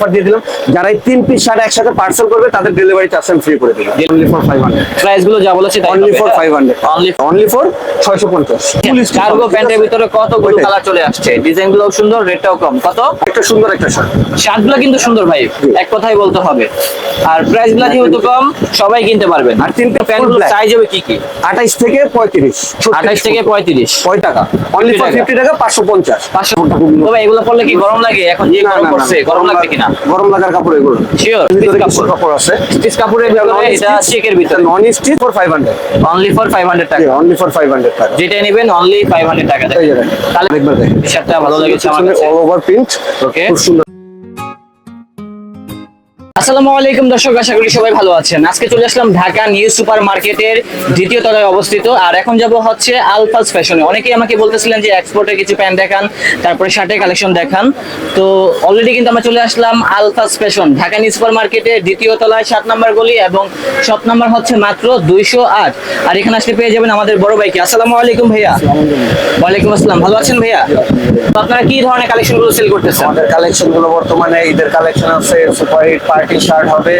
Offer দিয়ে দিলাম। যারা এই তিন পিস শার্ট একসাথে পার্সেল করবে তাদের ডেলিভারি চার্জ আমি ফ্রি করে দিলাম অনলি ফর ফাইভ হান্ড্রেড প্রাইসগুলো যা বলেছি only for five hundred only only for ছয়শো পঞ্চাশ। কার্গো প্যান্টের ভিতরে কতগুলো কালার চলে আসছে? ডিজাইনগুলো সুন্দর রেটটাও কম। কত? একটা সুন্দর একটা শার্ট শার্টগুলো কিন্তু সুন্দর ভাই। এক কথাই বলতে হবে। আর প্রাইসগুলো যেহেতু কম সবাই কিনতে পারবেন আর তিনটে প্যান্টগুলো। সাইজ হবে কি কি? আঠাইশ থেকে পঁয়ত্রিশ। আঠাশ থেকে পঁয়ত্রিশ। কয় টাকা। অনলি ফর ফিফটি টাকা। পাঁচশো পঞ্চাশ। পাঁচশো তবে এগুলো পড়লে কি গরম লাগে? এখন যে গরম না, গরম লাগবে কিনা? গরম লাগার কাপড় এগুলো। শিওর ভিতরে কিছু কাপড়। আছে। স্টিচ কাপড়ের ভিতরে এটা চেকের ভিতরে। Non stitch for five hundred only for five hundred টাকা। অনলি ফর ফাইভ হান্ড্রেড টাকা। যেটা নেবেন অনলি ফাইভ হান্ড্রেড টাকা এই যে দেখেন। তাহলে দেখবেন দেখেন। শার্টটা ভালো লেগেছে আমার কাছে। অল ওভার প্রিন্ট ওকে খুব সুন্দর। আসসালামু আলাইকুম দর্শক, আশা করি সবাই ভালো আছেন। আজকে চলে আসলাম ঢাকা নিউ সুপার মার্কেটের দ্বিতীয় তলায় অবস্থিত। আর এখন যাব হচ্ছে আলফাস ফ্যাশনে। অনেকেই আমাকে বলতেছিলেন যে এক্সপোর্টের কিছু প্যান্ট দেখান, তারপরে শার্টের কালেকশন দেখান। তো অলরেডি কিন্তু আমরা চলে আসলাম Alfas fashion. Dhaka new super market দ্বিতীয় তলায় সাত নাম্বার গলি এবং শপ নাম্বার হচ্ছে মাত্র দুইশো আট। আর এখানে আসলে পেয়ে যাবেন আমাদের বড় ভাইকে। আসসালামু আলাইকুম ভাইয়া। ওয়ালাইকুম আসসালাম। ভালো আছেন ভাইয়া? তো আপনারা কি ধরনের কালেকশনগুলো সেল করতেছেন? আমাদের কালেকশনগুলো বর্তমানে ঈদের কালেকশন আছে সুপার হিট পার্টি শার্ট হবে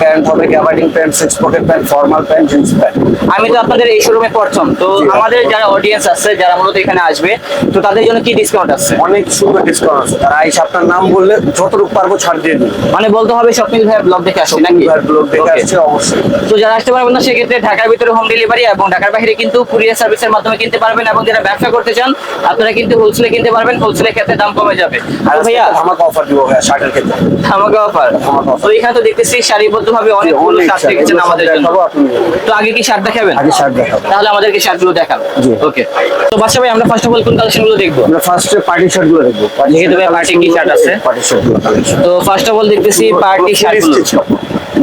প্যান্ট হবে gabardine pant six pocket pant formal pant jeans pant আমি তো আপনাদের এই শোরুমে প্রথম তো আমাদের যারা অডিয়েন্স আছে যারা মূলত এখানে আসবে তো তাদের জন্য কি ডিসকাউন্ট আছে? অনেক সুন্দর ডিসকাউন্ট আছে। তারা আইসা আপনার নাম বললে যতটুকু পারব ছাড় দিয়ে দিই মানে বলতে হবে স্বপ্নিল ভাই ব্লগ দেখে আসছে নাকি? ব্লগ দেখে. আসছে অবশ্যই। তো যারা আসতে পারবেন না সেক্ষেত্রে ঢাকার ভিতরে হোম ডেলিভারি এবং ঢাকার বাইরে কিন্তু কুরিয়ার সার্ভিসের মাধ্যমে কিনতে পারবেন এবং যারা ব্যবসা করতে চান আপনারা কিন্তু হোলসেলে কিনতে পারবেন হোলসেলের ক্ষেত্রে দাম কমে যাবে। আর ভাইয়া আমাকে অফার দিব ভাইয়া শার্টের ক্ষেত্রে। আমাকে অফার ধামাকা offer। এখানে তো দেখতেছি সারিবদ্ধভাবে অনেকগুলো অনেক শার্ট শার্ট, রেখেছেন আমাদের জন্য। তো আগে কি শার্ট দেখাবেন? আগে শার্ট দেখাবো। তাহলে আমাদেরকে শার্টগুলো দেখান। ওকে তো বাসা ভাই আমরা ফার্স্ট অফ অল কোন কালেকশনগুলো দেখব? আমরা ফার্স্টে পার্টি শার্টগুলো দেখব। যেহেতু ভাই party কি shirt আছে? পার্টি শার্টগুলো তো ফার্স্ট অফ অল দেখতেছি পার্টি শার্টগুলো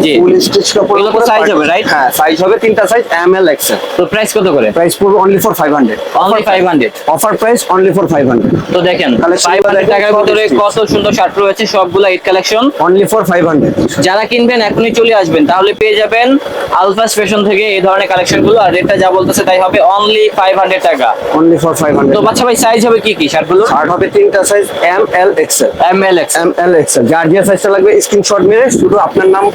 জি। ফুল স্টিচ কাপড় এগুলো size হবে, right? হ্যাঁ সাইজ হবে তিনটা সাইজ এম এল এক্সেল তো প্রাইস কত করে? প্রাইস পড়বে only for five hundred only five hundred offer price only for five hundred তো দেখেন তাহলে ফাইভ হান্ড্রেড দেখেন, টাকার সব ভিতরে কত সুন্দর শার্ট রয়েছে সবগুলা Eid collection only for five hundred যারা কিনবেন এখনই চলে আসবেন তাহলে পেয়ে যাবেন আলফাস ফ্যাশন থেকে এই ধরনের কালেকশনগুলো আর রেটটা যা বলতেছে তাই হবে অনলি ফাইভ হান্ড্রেড টাকা। অনলি ফর ফাইভ তো হান্ড্রেড বাচ্চা ভাই সাইজ হবে কি কি? শার্টগুলো শার্ট হবে তিনটা size M L XL M L X M L XL যার যে সাইজটা লাগবে স্ক্রিনশট মেরে শুধু আপনার নাম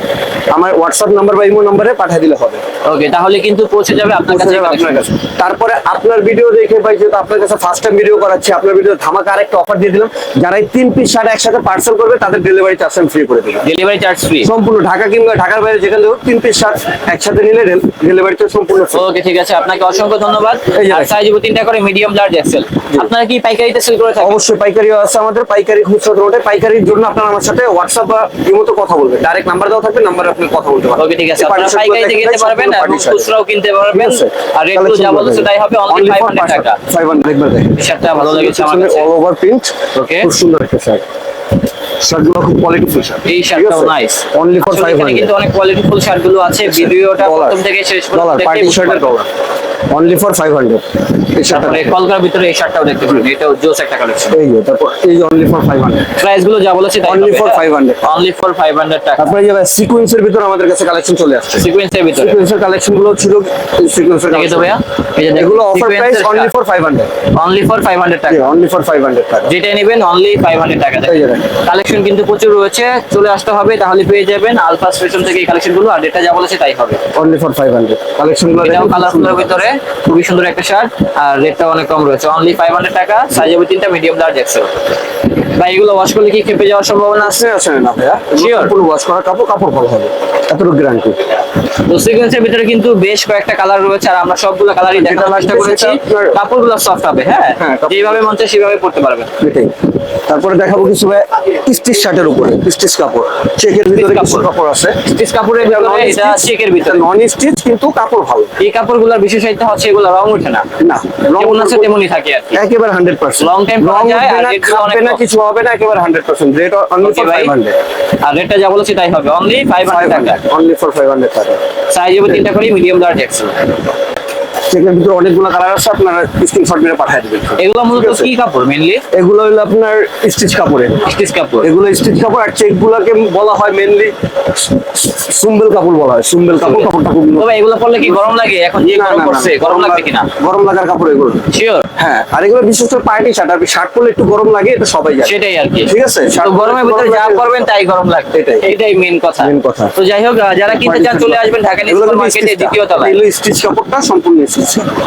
আমার হোয়াটসঅ্যাপ নাম্বার বা ইমো নম্বরে পাঠিয়ে দিলে হবে। ওকে তাহলে কিন্তু পৌঁছে যাবে আপনার কাছে আপনার কাছে। তারপরে আপনার ভিডিও দেখে ভাই যেহেতু আপনার কাছে ফার্স্ট টাইম ভিডিও করাচ্ছি আপনার ভিডিও ধামাকা আরেকটা অফার দিয়ে দিলাম। যারা এই তিন পিস শার্ট একসাথে পার্সেল করবে তাদের ডেলিভারি চার্জ আমি ফ্রি করে দিলাম ডেলিভারি চার্জ ফ্রি সম্পূর্ণ ঢাকা কিংবা ঢাকার বাইরে যেখানে হোক তিন পিস শার্ট একসাথে নিলে ডেলিভারি চার্জ সম্পূর্ণ ওকে ঠিক আছে। আপনাকে অসংখ্য ধন্যবাদ। আর সাইজ তিনটা করে মিডিয়াম লার্জ এক্সেল আপনারা কি পাইকারিতে সেল করে থাকেন? অবশ্যই পাইকারিও আছে আমাদের। পাইকারি খুচরা দুটোটাই পাইকারির জন্য আপনারা আমার সাথে হোয়াটসঅ্যাপ বা ইমোতে কথা বলবেন। ডাইরেক্ট নাম্বার দেওয়া থাকবে নাম্বারে আপনি কথা বলতে পারবেন। ওকে ঠিক আছে। আপনারা পাইকারিতে কিনতে পারবেন shirt। খুচরাও কিনতে পারবেন। ঠিক আছে? আর যা বলছে তাই হবে অনলি ফাইভ হান্ড্রেড টাকা ফাইভ হান্ড্রেড দেখবেন দেখেন শার্টটা ভালো লেগেছে আমার কাছে। All over print Okay. খুব সুন্দর একটা শার্ট শার্টগুলো খুব কোয়ালিটিফুল শার্ট এই শার্টটাও নাইস অনলি ফর ফাইভ এখানে কিন্তু অনেক কোয়ালিটিফুল শার্টগুলো আছে। ভিডিওটা প্রথম থেকে শেষ পর্যন্ত দেখতে dollar only for five hundred এই শার্টটা কলকার ভিতরে এই শার্টটাও দেখতে পারেন এটাও জোস একটা কালেকশন এই যে তারপর এই অনলি ফর প্রাইসগুলো যা বলেছি 500 অনলি ফর 500 টাকা। তারপরে এই যে সিকোয়েন্সের ভিতরে আমাদের কাছে কালেকশন চলে আসছে। সিকোয়েন্সের ভিতরে। সিকোয়েন্সের কালেকশনগুলো ছিল সিকোয়েন্সের দেখে ভাইয়া। এগুলো offer price only for only for 500 টাকা। অনলি ফর টাকা। যেটা নেবেন অনলি 500 টাকা। কালেকশন কিন্তু প্রচুর রয়েছে। চলে আসতে হবে তাহলে পেয়ে যাবেন আলফা স্টেশন থেকে এই কালেকশনগুলো আর এটা যা বলেছে তাই হবে। অনলি ফর ফাইভ হান্ড্রেড কালেকশনগুলো কালারফুলের ভিতরে। খুবই সুন্দর একটা শার্ট আর রেটটা অনেক কম রয়েছে। অনলি 500 টাকা সাইজ হবে তিনটা মিডিয়াম লার্জ এক্সেল ভাই এগুলো ওয়াশ করলে কি খেপে যাওয়ার সম্ভাবনা আছে? আছে না ভাইয়া. পুরো ওয়াশ করা কাপড় কাপড় ভালো হবে। এতটুকু গ্যারান্টি তো সিকোয়েন্সের ভিতরে কিন্তু বেশ কয়েকটা কালার রয়েছে আর আমরা সবগুলো কালারই যেটা দেখানোর চেষ্টা করেছি। কাপড়গুলো সফট হবে হ্যাঁ? হ্যাঁ, যেভাবে মন চায় সেভাবে পড়তে পারবেন। এটাই। তারপরে দেখাবো কিছু স্টিচ শার্টের উপরে স্টিচ কাপড়। চেকের ভিতরে কিছু কাপড়। আছে। স্টিচ কাপড়ের ভিতরে এটা চেকের ভিতরে। নন স্টিচ কিন্তু কাপড় ভালো। এই কাপড়গুলোর বিশেষত্ব হচ্ছে এগুলো রং ওঠে না। না যেমন আছে তেমনই থাকে আর কি। একেবারে হান্ড্রেড পার্সেন্ট Long time পরা যায় আর অনেক না কিছু হবে না একেবারে hundred percent rate only Okay for ভাই। ফাইভ হান্ড্রেড আর রেটটা যা বলেছি তাই হবে। অনলি ফাইভ ফাইভ হান্ড্রেড টাকা। Hundred only for five hundred টাকা সাইজ হবে তিনটা করে মিডিয়াম লার্জ এক্সেল চেকের ভিতরে অনেকগুলো কালার আছে আপনারা স্ক্রিনশট মেরে পাঠিয়ে দেবেন। এগুলো মূলত কি কাপড় মেনলি এগুলো হলো আপনার স্টিচ কাপড়ের স্টিচ কাপড়। এগুলো স্টিচ কাপড় আর চেক গুলাকে বলা হয় মেনলি সুম্বেল কাপড় বলা হয় সুম্বেল কাপড় কাপড়টা খুব তবে এগুলো পরলে কি গরম লাগে? এখন যে গরম পড়ছে? গরম লাগবে কিনা? গরম লাগার কাপড় এগুলো। শিওর হ্যাঁ আর এগুলো বিশেষ করে পার্টি শার্ট আর শার্ট পরলে একটু গরম লাগে এটা সবাই জানে। সেটাই আর কি। ঠিক আছে? তো গরমের ভিতরে যা করবেন তাই গরম লাগবে। এটাই। এটাই মেন কথা। Main কথা। তো যাই হোক যারা কিনতে চান চলে আসবেন ঢাকা নিউ এগুলো মার্কেটে দ্বিতীয় তলায়। এগুলো স্টিচ কাপড়টা সম্পূর্ণ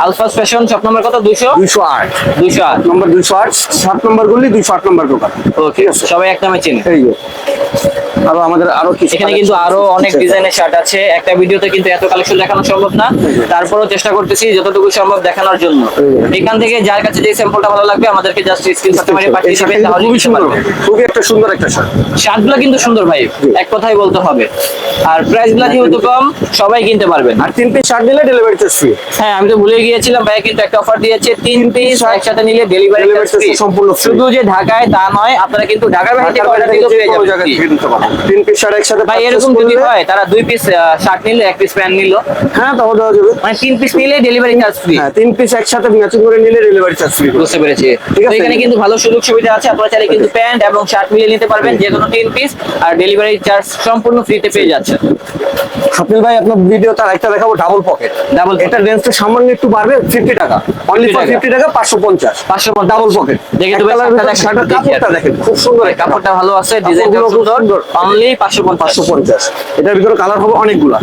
আলফাস ফ্যাশন শপ নম্বর কত? দুশো দুইশো আট। দুশো আট। নম্বর দুইশো আট সাত নম্বর গুলি দুইশো আট নম্বর দোকান। ওকে সবাই এক নামে চিনে। এই আরও আমাদের আরও কিছু এখানে কিন্তু আরও অনেক ডিজাইনের শার্ট আছে। একটা ভিডিওতে কিন্তু এত কালেকশন দেখানো সম্ভব না। তারপরেও চেষ্টা করতেছি যতটুকু সম্ভব দেখানোর জন্য। এখান থেকে যার কাছে যে স্যাম্পলটা ভালো লাগবে আমাদেরকে জাস্ট স্ক্রিনশটে মেরে পাঠিয়ে দিবেন তাহলে খুবই সুন্দর। খুবই একটা সুন্দর একটা শার্ট শার্টগুলো কিন্তু সুন্দর ভাই এক কথাই বলতে হবে। আর প্রাইসগুলো যেহেতু কম সবাই কিনতে পারবেন আর তিন পিস শার্ট নিলে ডেলিভারি চার্জ ফ্রি হ্যাঁ আমি তো ভুলে গিয়েছিলাম ভাই কিন্তু একটা অফার দিয়েছে। তিন পিস একসাথে নিলে ডেলিভারি charge সম্পূর্ণ শুধু যে ঢাকায় তা নয় আপনারা কিন্তু ঢাকার বাইরে থেকে অর্ডার দিলেও পেয়ে যাবেন। তিন পিস শার্ট একসাথে ভাই এরকম যদি হয় তারা দুই পিস শার্ট নিলে এক পিস প্যান্ট নিল। হ্যাঁ তাও দেওয়া যাবে। মানে তিন পিস নিলে ডেলিভারি চার্জ ফ্রি হ্যাঁ তিন পিস একসাথে ম্যাচিং করে নিলে ডেলিভারি চার্জ ফ্রি বুঝতে পেরেছি। ঠিক আছে। এখানে কিন্তু ভালো সুযোগ সুবিধা আছে আপনারা চাইলে কিন্তু প্যান্ট এবং শার্ট মিলিয়ে নিতে পারবেন যে কোনো তিন পিস আর ডেলিভারি চার্জ সম্পূর্ণ ফ্রিতে পেয়ে যাচ্ছেন। স্বপ্নিল ভাই আপনার ভিডিও তার একটা দেখাবো ডাবল পকেট pocket। এটা রেঞ্জটা সামান্য একটু বাড়বে ফিফটি টাকা। অনলি ফর টাকা। ফিফটি টাকা পাঁচশো পঞ্চাশ। পাঁচশো ডাবল পকেট দেখে তো বেশ শার্টের কাপড়টা দেখেন খুব সুন্দর কাপড়টা ভালো আছে ডিজাইনটা সুন্দর। অনলি পাঁচশো পঞ্চাশ। পাঁচশো পঞ্চাশ। এটার ভিতরে কালার হবে অনেকগুলা।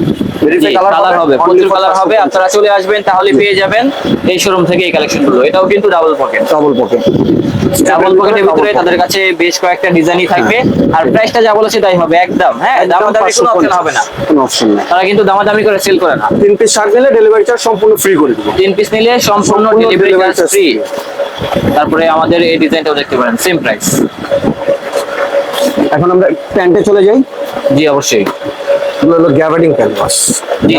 কালার হবে প্রচুর কালার হবে। আপনারা চলে আসবেন তাহলে পেয়ে যাবেন এই শোরুম থেকে এই কালেকশনগুলো। এটাও কিন্তু double pocket double pocket double পকেটের ভিতরে তাদের কাছে বেশ কয়েকটা ডিজাইনই থাকবে। আর প্রাইসটা যা বলেছে তাই হবে একদম। হ্যাঁ দামাদামি কোনো অপশন হবে না। কোনো অপশন নেই। তারা কিন্তু দামাদামি করে সেল করে না। তিন পিস শার্ট নিলে ডেলিভারি চার্জ সম্পূর্ণ ফ্রি করে দিব। তিন পিস নিলে সম্পূর্ণ ডেলিভারি চার্জ ফ্রি তারপরে আমাদের এই ডিজাইনটাও দেখতে পারেন সেম প্রাইস এখন আমরা প্যান্টে চলে যাই। জি অবশ্যই। এগুলো হলো ক্যানভাস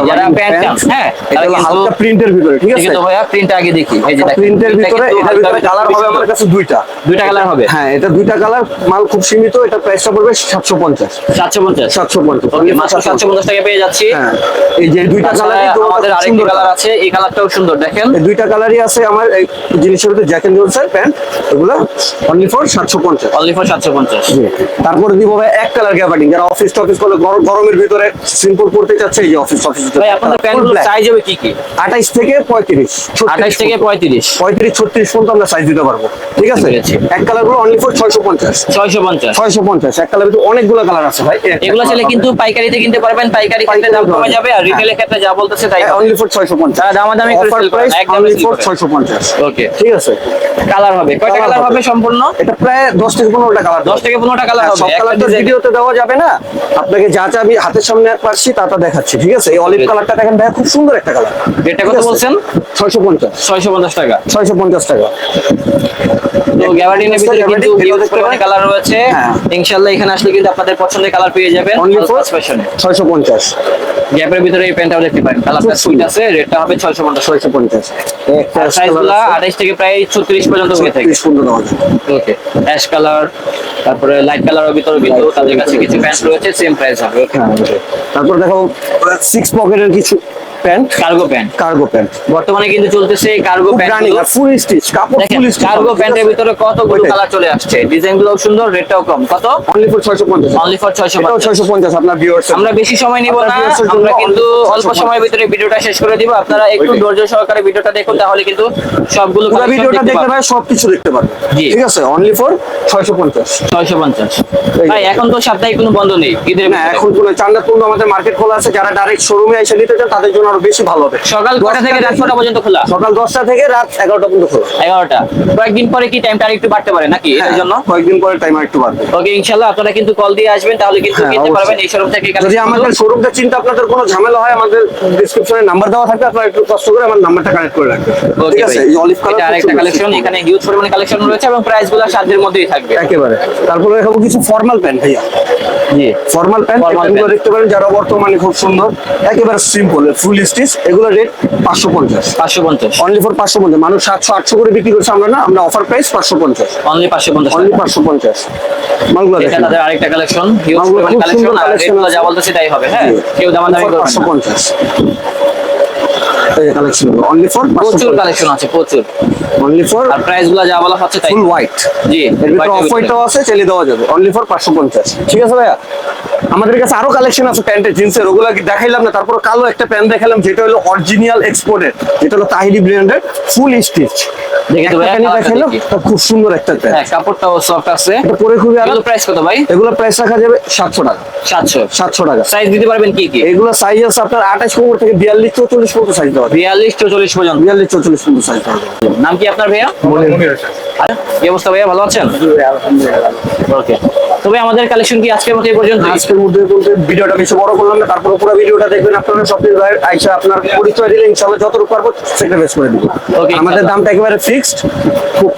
যারা প্যান্ট হ্যাঁ এটা হলো হালকা প্রিন্টের ভিতরে ঠিক আছে? কিন্তু ভাইয়া প্রিন্ট আগে দেখি। এই যে প্রিন্টের ভিতরে এটার ভিতরে কালার হবে আমার কাছে দুইটা। দুইটা কালার হবে? হ্যাঁ এটা দুইটা কালার মাল খুব সীমিত এটা প্রাইসটা পড়বে সাতশো পঞ্চাশ। সাতশো পঞ্চাশ। সাতশো পঞ্চাশ ওকে মাত্র সাতশো পঞ্চাশ। টাকা পেয়ে যাচ্ছি। হ্যাঁ এই যে দুইটা কালার আমাদের আরেকটি কালার আছে এই কালারটাও সুন্দর দেখেন। এই দুইটা কালারই আছে আমার এই জিনিসের ভিতরে প্যান্ট এগুলো অনলি ফর অনলি ফর সাতশো পঞ্চাশ। তারপরে দিব ভাই এক কালার গ্যাবার্ডিং যারা অফিস টফিস করলে গরম- গরমের ভিতরে সিম্পল চাচ্ছে এই যে অফিস টফিস ভাই আপনাদের প্যান্টগুলো সাইজ হবে কি কি? আঠাইশ থেকে পঁয়ত্রিশ আঠাশ থেকে পঁয়ত্রিশ। পঁয়ত্রিশ ছত্রিশ পর্যন্ত আমরা সাইজ দিতে পারব। ঠিক আছে? এক কালারগুলো অনলি ফর ছয়শো পঞ্চাশ। ছয়শো পঞ্চাশ। ছয়শো পঞ্চাশ। এক কালার ভিতরে অনেকগুলো কালার আছে ভাই। এগুলো চাইলে কিন্তু পাইকারিতে কিনতে পারবেন। পাইকারি ক্ষেত্রে দাম কমে যাবে আর রিটেলের ক্ষেত্রে যা বলতেছে তাই অনলি ফর ছয়শো পঞ্চাশ। তারা দামাদামি করে sell করে একদম অনলি ফর করে। ছয়শো পঞ্চাশ। ওকে ঠিক আছে? কালার হবে। কয়টা কালার হবে। সম্পূর্ণ? এটা প্রায় দশ থেকে পনেরোটা কালার দশ থেকে পনেরোটা কালার হবে। সব কালার তো ভিডিওতে দেওয়া যাবে না। আপনাকে যা যা আমি হাতের সামনে পারছি তা তা দেখাচ্ছি ঠিক আছে? এই অলিভ কালারটা দেখেন ভাই খুব সুন্দর একটা কালার রেটটা কত বলছেন? ছয়শো পঞ্চাশ। ছয়শো পঞ্চাশ টাকা। ছয়শো পঞ্চাশ টাকা। তো গ্যাবার্ডিনের ভিতরে কিন্তু হিউজ পরিমাণে কালার রয়েছে। হ্যাঁ। ইনশাআল্লাহ এখানে আসলে কিন্তু আপনাদের পছন্দের কালার পেয়ে যাবেন। অনলি ফর ফ্যাশনে ছয়শো পঞ্চাশ। গ্যাপের ভিতরে এই প্যান্টটাও দেখতে পারেন। কালারটা সুইট আছে রেটটা হবে ছয়শো পঞ্চাশ। ছয়শো পঞ্চাশ। একটা সাইজগুলো আঠাইশ থেকে প্রায় ছত্রিশ পর্যন্ত হয়ে থাকে। সুন্দর দেওয়া যায় ওকে অ্যাশ কালার তারপরে লাইট কালারের ভিতরে কিন্তু তাদের কাছে কিছু প্যান্ট রয়েছে সেম প্রাইস হবে ওকে হ্যাঁ তারপর দেখো সিক্স পকেটের কিছু pant? Cargo pant cargo pant বর্তমানে কিন্তু চলতেছে কার্গো প্যান্ট ফুল স্টিচ কাপড় ফুল স্টিচ কার্গো প্যান্টের ভিতরে কতগুলো কালার চলে আসছে? ডিজাইনগুলো সুন্দর রেটটাও কম। কত? অনলি ফর ছয়শো পঞ্চাশ। অনলি ফর ছয়শো এটাও ছয়শো পঞ্চাশ আপনার ভিউয়ার্স আমরা বেশি সময় নিব না। আমরা কিন্তু অল্প সময়ের ভিতরে ভিডিওটা শেষ করে দিব। আপনারা একটু ধৈর্য সহকারে ভিডিওটা দেখুন তাহলে কিন্তু সবগুলো পুরো ভিডিওটা দেখতে পাবেন। সবকিছু দেখতে ঠিক আছে? অনলি ফর ছয়শো পঞ্চাশ। ছয়শো পঞ্চাশ। এই ভাই এখন তো সাপ্তাহিক কোনো বন্ধ নেই ঈদের না এখন কোনো চান্দার পূর্ণ আমাদের মার্কেট খোলা আছে। যারা ডাইরেক্ট শোরুমে এসে নিতে চান তাদের জন্য আরও বেশি ভালো হবে। সকাল কটা থেকে রাত কটা পর্যন্ত খোলা? সকাল দশটা থেকে রাত এগারোটা পর্যন্ত খোলা। এগারোটা। কয়েকদিন পরে কি টাইমটা আরেকটু বাড়তে পারে নাকি জন্য হ্যাঁ, কয়েকদিন পরে টাইম একটু বাড়বে। ওকে ইনশাল্লাহ আপনারা কিন্তু কল দিয়ে আসবেন তাহলে কিন্তু হ্যাঁ, কিনতে পারবেন এই শোরুম থেকে যদি আমাদের শোরুমটা চিন্তা আপনাদের কোনো ঝামেলা হয় আমাদের ডিসক্রিপশনে নাম্বার দেওয়া থাকবে আপনারা একটু কষ্ট করে আমার নাম্বারটা কানেক্ট করে রাখবেন। ঠিক আছে? এই অলিভ কালার আরেকটা কালেকশন এখানে হিউজ পরিমাণে কালেকশন রয়েছে এবং প্রাইসগুলো সাধ্যের মধ্যেই থাকবে। একেবারে। তারপরে দেখাবো কিছু ফর্মাল প্যান্ট ভাইয়া। জি। ফর্মাল প্যান্ট দেখতে পারেন যারা বর্তমানে খুব সুন্দর একেবারে সিম্পল ফুল স্টিচ এগুলো রেট পাঁচশো পঞ্চাশ। পাঁচশো পঞ্চাশ। অনলি ফর পাঁচশো পঞ্চাশ। মানুষ সাতশো আটশো করে বিক্রি করছে আমরা না আমরা অফার প্রাইস পাঁচশো পঞ্চাশ। অনলি পাঁচশো পঞ্চাশ অনলি পাঁচশো পঞ্চাশ। মালগুলো দেখেন। তাদের আরেকটা কালেকশন হিউজ মালগুলো পরিমাণে খুব সুন্দর কালেকশন আর রেটগুলো যা বলতেছে তাই হবে হ্যাঁ? কেউ পাঁচশো পঞ্চাশ। কালেকশন অনলি ফর প্রচুর কালেকশন আছে প্রচুর। অনলি ফর আর প্রাইসগুলো যা বলা হচ্ছে তাই। ফুল হোয়াইট জি এর ভিতরে অফ হোয়াইটটাও আছে চাইলে দেওয়া যাবে। অনলি ফর পাঁচশো পঞ্চাশ। ঠিক আছে ভাইয়া? আমাদের কাছে আরও কালেকশন আছে প্যান্টের জিন্সের ওগুলো কি দেখাইলাম না তারপর কালো একটা প্যান্ট দেখালাম যেটা হলো অরিজিনাল এক্সপোর্টের যেটা হলো তাহিরি ব্র্যান্ডের ফুল স্টিচ খুব সুন্দর একটা প্যান্ট। হ্যাঁ কাপড়টাও সফট আছে। এটা পরে খুবই আরাম। প্রাইস কত ভাই? এগুলো প্রাইস রাখা যাবে সাতশো টাকা। সাতশো। সাতশো টাকা। সাইজ দিতে পারবেন কি কি? এগুলো সাইজ আছে আপনার আঠাশ কোমর থেকে বিয়াল্লিশ চৌচল্লিশ পর্যন্ত সাইজ দেওয়া যাবে। বিয়াল্লিশ চৌচল্লিশ পর্যন্ত। বিয়াল্লিশ চৌচল্লিশ পর্যন্ত সাইজ দেওয়া নাম কি আপনার ভাইয়া? আর কি অবস্থা ভাইয়া? ভালো আছেন? ওকে তবে আমাদের কালেকশন কি আজকের মতো এই পর্যন্ত? আজকের মধ্যে বলতে ভিডিওটা বেশি বড় করলাম না তারপরে পুরো ভিডিওটা দেখবেন আপনারা সবই আইসা আপনার পরিচয় দিলে ইনশাআল্লাহ যতটুকু পারব সেটা বেশ করে দিব। আমাদের দামটা একেবারে ফিক্সড খুব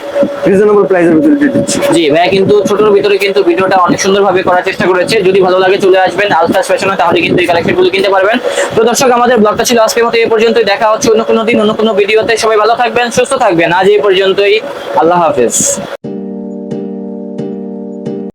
রিজনেবল প্রাইসের ভিতরে দিচ্ছি। জি ভাইয়া কিন্তু ছোটর ভিতরে কিন্তু ভিডিওটা অনেক সুন্দরভাবে করার চেষ্টা করেছে। যদি ভালো লাগে চলে আসবেন আলট্রাস ফ্যাশনে তাহলে কিন্তু এই কালেকশনগুলো কিনতে পারবেন। তো দর্শক আমাদের ব্লগটা ছিল আজকের মতো এই পর্যন্তই। দেখা হচ্ছে অন্য কোনো দিন অন্য কোনো ভিডিওতে। সবাই ভালো থাকবেন সুস্থ থাকবেন। আজ এই পর্যন্তই। আল্লাহ হাফেজ।